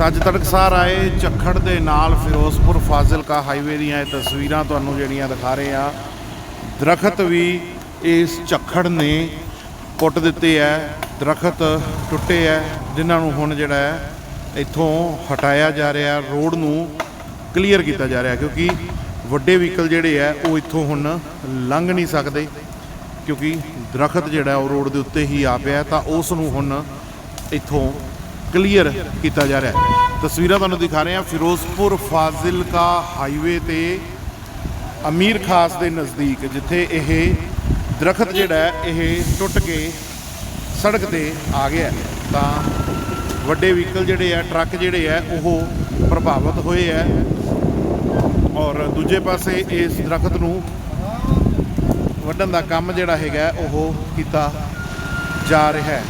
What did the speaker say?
ਤਾਂ ਅੱਜ ਤੜਕਸਾਰ ਆਏ ਚੱਖੜ ਦੇ ਨਾਲ ਫਿਰੋਜ਼ਪੁਰ ਫਾਜ਼ਿਲਕਾ ਹਾਈਵੇ ਦੀਆਂ ਇਹ ਤਸਵੀਰਾਂ ਤੁਹਾਨੂੰ ਜਿਹੜੀਆਂ ਦਿਖਾ ਰਹੇ ਆ ਦਰਖਤ ਵੀ ਇਸ ਚੱਖੜ ਨੇ ਪੁੱਟ ਦਿੱਤੇ ਐ ਦਰਖਤ ਟੁੱਟੇ ਐ ਜਿਨ੍ਹਾਂ ਨੂੰ ਹੁਣ ਜਿਹੜਾ ਹੈ ਇੱਥੋਂ ਹਟਾਇਆ ਜਾ ਰਿਹਾ, ਰੋਡ ਨੂੰ ਕਲੀਅਰ ਕੀਤਾ ਜਾ ਰਿਹਾ, ਕਿਉਂਕਿ ਵੱਡੇ ਵਹੀਕਲ ਜਿਹੜੇ ਐ ਉਹ ਇੱਥੋਂ ਹੁਣ ਲੰਘ ਨਹੀਂ ਸਕਦੇ, ਕਿਉਂਕਿ ਦਰਖਤ ਜਿਹੜਾ ਉਹ ਰੋਡ ਦੇ ਉੱਤੇ ਹੀ ਆ ਪਿਆ ਤਾਂ ਉਸ ਨੂੰ ਹੁਣ ਇੱਥੋਂ ਕਲੀਅਰ ਕੀਤਾ ਜਾ ਰਿਹਾ ਹੈ। ਤਸਵੀਰਾਂ ਤੁਹਾਨੂੰ ਦਿਖਾ ਰਹੇ ਹਾਂ। ਫਿਰੋਜ਼ਪੁਰ ਫਾਜ਼ਿਲਕਾ ਹਾਈਵੇ ਤੇ ਅਮੀਰ ਖਾਸ ਦੇ ਨਜ਼ਦੀਕ, ਜਿੱਥੇ ਇਹ ਦਰਖਤ ਜਿਹੜਾ ਇਹ ਟੁੱਟ ਕੇ ਸੜਕ ਤੇ ਆ ਗਿਆ ਤਾਂ ਵੱਡੇ ਵਹੀਕਲ ਜਿਹੜੇ ਆ, ਟਰੱਕ ਜਿਹੜੇ ਆ, ਉਹ ਪ੍ਰਭਾਵਿਤ ਹੋਏ ਆ। ਔਰ ਦੂਜੇ ਪਾਸੇ ਇਸ ਦਰਖਤ ਨੂੰ ਵੱਢਣ ਦਾ ਕੰਮ ਜਿਹੜਾ ਹੈਗਾ, ਉਹ ਕੀਤਾ ਜਾ ਰਿਹਾ ਹੈ।